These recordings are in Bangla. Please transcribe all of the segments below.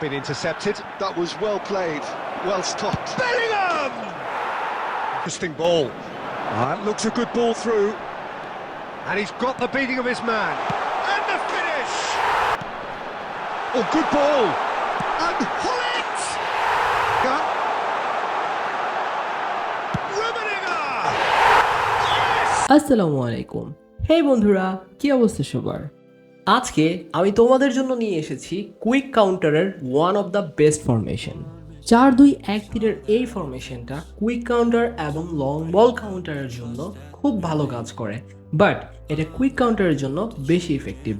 Been intercepted. That was well played, well stopped. Bellingham! Interesting ball. That looks a good ball through. And he's got the beating of his man. And the finish! Oh, good ball. And Hullet! Yeah. Rummenigge! Yes! আসসালামু আলাইকুম হে বন্ধুরা কি অবস্থা সবার আজকে আমি তোমাদের জন্য নিয়ে এসেছি কুইক কাউন্টারের one of the best formation চার দুই এক তিনের এই ফরমেশনটা কুইক কাউন্টার এবং লং বল কাউন্টারের জন্য খুব ভালো কাজ করে। বাট এটা কুইক কাউন্টারের জন্য বেশি ইফেক্টিভ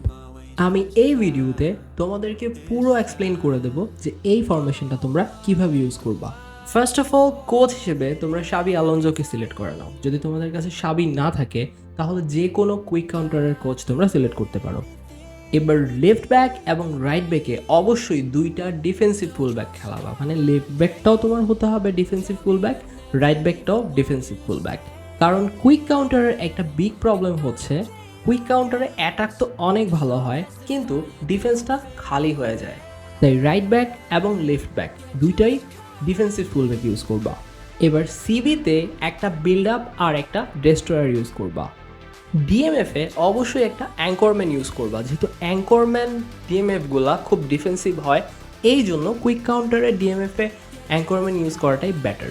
আমি এই ভিডিওতে তোমাদেরকে পুরো এক্সপ্লেন করে দেব যে এই ফরমেশনটা তোমরা কীভাবে ইউজ করবা। ফার্স্ট অফ অল কোচ হিসেবে তোমরা সাবি আলonজোকে সিলেক্ট করে নাও। যদি তোমাদের কাছে সাবি না থাকে, তাহলে যে কোনো কুইক কাউন্টারের কোচ তোমরা সিলেক্ট করতে পারো। এবার লেফট ব্যাক এবং রাইট ব্যাকে অবশ্যই দুইটা ডিফেন্সিভ ফুল ব্যাক খেলাবা মানে লেফট ব্যাকটাও তোমার হতে হবে ডিফেন্সিভ ফুল ব্যাক রাইট ব্যাকটাও ডিফেন্সিভ ফুল ব্যাক কারণ কুইক কাউন্টারের একটা বিগ প্রবলেম হচ্ছে কুইক কাউন্টারে অ্যাটাক তো অনেক ভালো হয়, কিন্তু ডিফেন্সটা খালি হয়ে যায়। তাই রাইট ব্যাক এবং লেফট ব্যাক দুইটাই ডিফেন্সিভ ফুল ব্যাক ইউজ করবা। এবার সিবিতে একটা বিল্ড আপ আর একটা ডেস্ট্রয়ার ইউজ করবা। ডিএমএফে অবশ্যই একটা অ্যাঙ্করম্যান ইউজ করবা। যেহেতু অ্যাঙ্করম্যান ডিএমএফগুলা খুব ডিফেন্সিভ হয়, এই জন্য কুইক কাউন্টারে ডিএমএফে অ্যাঙ্করম্যান ইউজ করাটাই বেটার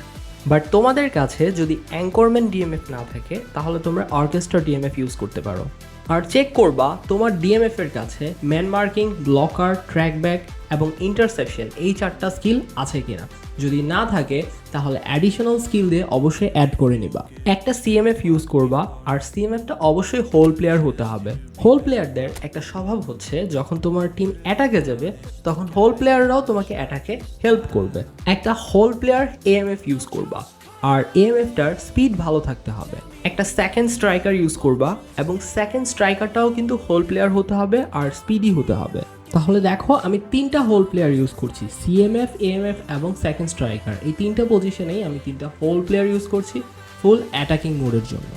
বাট তোমাদের কাছে যদি অ্যাঙ্করম্যান ডিএমএফ না থাকে, তাহলে তোমরা অর্কেস্ট্রা ডিএমএফ ইউজ করতে পারো। আর চেক করবা, তোমার ডিএমএফ এর কাছে ম্যান মার্কিং ব্লকার ট্র্যাকব্যাক এবং ইন্টারসেপশন এই চারটা স্কিল আছে কিনা। যদি না থাকে, তাহলে অ্যাডিশনাল স্কিল দিয়ে অবশ্যই অ্যাড করে নিবা। একটা সিএমএফ ইউজ করবা, আর সিএমএফটা অবশ্যই হোল প্লেয়ার হতে হবে। হোল প্লেয়ারদের একটা স্বভাব হচ্ছে, যখন তোমার টিম অ্যাটাকে যাবে, তখন হোল প্লেয়াররাও তোমাকে অ্যাটাকে হেল্প করবে। একটা হোল প্লেয়ার এএমএফ ইউজ করবা। আর এএমএফটার স্পিড ভালো থাকতে হবে। একটা সেকেন্ড স্ট্রাইকার ইউজ করবা এবং সেকেন্ড স্ট্রাইকারটাও কিন্তু হোল প্লেয়ার হতে হবে আর স্পিডি হতে হবে। তাহলে দেখো, আমি তিনটা হোল প্লেয়ার ইউজ করছি সিএমএফ এএমএফ এবং সেকেন্ড স্ট্রাইকার এই তিনটা পজিশনেই আমি তিনটা হোল প্লেয়ার ইউজ করছি ফুল অ্যাটাকিং মোডের জন্য।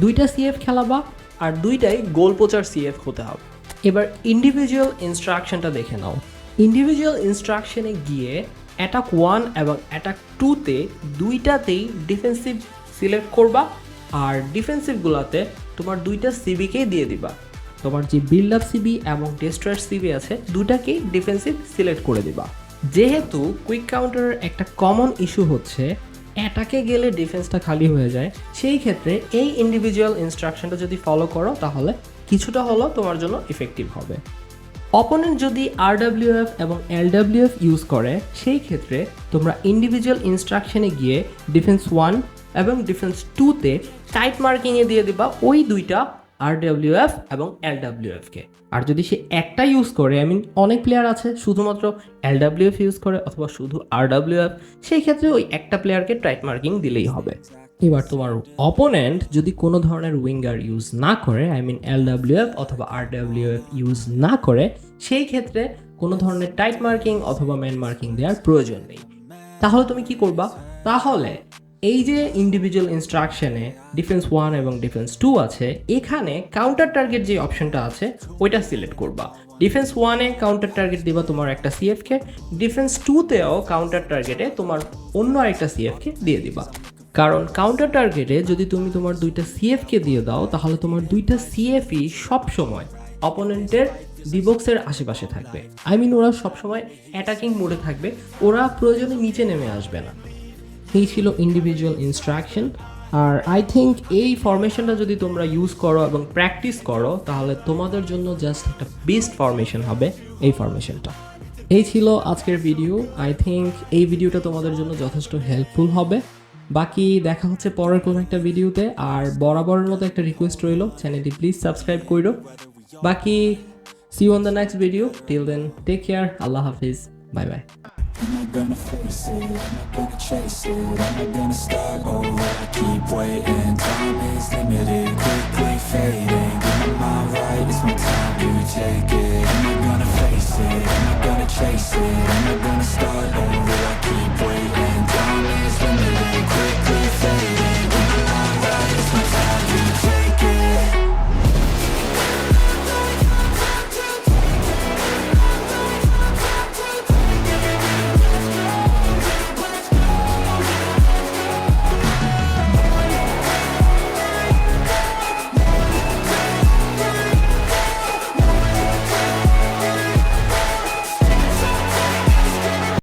দুইটা সিএফ খেলাবা আর দুইটাই গোল পোচার সিএফ হতে হবে। এবার ইন্ডিভিজুয়াল ইনস্ট্রাকশনটা দেখে নাও। ইন্ডিভিজুয়াল ইনস্ট্রাকশনে গিয়ে অ্যাটাক ওয়ান এবং অ্যাটাক টুতে দুইটাতেই ডিফেন্সিভ সিলেক্ট করবা আর ডিফেন্সিভগুলোতে তোমার দুইটা সিবিকেই দিয়ে দিবা। তোমার যে বিল্ড আপ সিবি এবং ডেস্ট্রয়ার সিবি আছে দুটাকেই ডিফেন্সিভ সিলেক্ট করে দিবা। যেহেতু কুইক কাউন্টারের একটা কমন ইস্যু হচ্ছে অ্যাটাকে গেলে ডিফেন্সটা খালি হয়ে যায়, সেই ক্ষেত্রে এই ইন্ডিভিজুয়াল ইনস্ট্রাকশনটা যদি ফলো করো, তাহলে কিছুটা হলেও তোমার জন্য ইফেক্টিভ হবে। অপোনেন্ট যদি আর আরডাব্লিউএফ এবং এলডাব্লিউএফ ইউজ করে, সেই ক্ষেত্রে তোমরা ইন্ডিভিজুয়াল ইনস্ট্রাকশনে গিয়ে ডিফেন্স ওয়ান এবং ডিফেন্স টুতে টাইট মার্কিংয়ে দিয়ে দিবা ওই দুইটা আরডাব্লিউএফ এবং এলডাব্লিউএফকে আর যদি সে একটা ইউজ করে আই মিন অনেক প্লেয়ার আছে, শুধুমাত্র এলডাব্লিউএফ ইউজ করে অথবা শুধু আরডাব্লিউএফ সেই ক্ষেত্রে ওই একটা প্লেয়ারকে টাইট মার্কিং দিলেই হবে। এবার তোমার অপোনেন্ট যদি কোনো ধরনের উইঙ্গার ইউজ না করে আই মিন এলডাব্লিউএফ অথবা আরডাব্লিউএফ ইউজ না করে, সেই ক্ষেত্রে কোনো ধরনের টাইট মার্কিং অথবা ম্যান মার্কিং দেওয়ার প্রয়োজন নেই। তাহলে তুমি কি করবা? তাহলে এই যে ইন্ডিভিজুয়াল ইনস্ট্রাকশনে ডিফেন্স ওয়ান এবং ডিফেন্স টু আছে, এখানে কাউন্টার টার্গেট যে অপশনটা আছে, ওইটা সিলেক্ট করবা। ডিফেন্স ওয়ানে কাউন্টার টার্গেট দিবা তোমার একটা সিএফকে ডিফেন্স টুতেও কাউন্টার টার্গেটে তোমার অন্য আরেকটা সিএফকে দিয়ে দিবা। কারণ কাউন্টার টার্গেটে যদি তুমি তোমার দুইটা সিএফকে দিয়ে দাও, তাহলে তোমার দুইটা সিএফই সবসময় অপোনেন্টের ডিবক্সের আশেপাশে থাকবে। আই মিন ওরা সবসময় অ্যাটাকিং মোডে থাকবে। ওরা প্রয়োজনে নিচে নেমে আসবে না। এই ছিল ইন্ডিভিজুয়াল ইনস্ট্রাকশন আর আই থিঙ্ক এই ফরমেশনটা যদি তোমরা ইউজ করো এবং প্র্যাকটিস করো, তাহলে তোমাদের জন্য জাস্ট একটা বেস্ট ফরমেশন হবে এই ফরমেশনটা এই ছিল আজকের ভিডিও আই থিঙ্ক এই ভিডিওটা তোমাদের জন্য যথেষ্ট হেল্পফুল হবে। বাকি দেখা হচ্ছে পরের কোনো একটা ভিডিওতে আর বরাবরের মতো একটা রিকোয়েস্ট রইল চ্যানেলটি প্লিজ সাবস্ক্রাইব করো বাকি see on the next video till then take care Allah Hafiz bye bye I'm not gonna face it, I'm not gonna chase it I'm not gonna start over, I keep waiting Time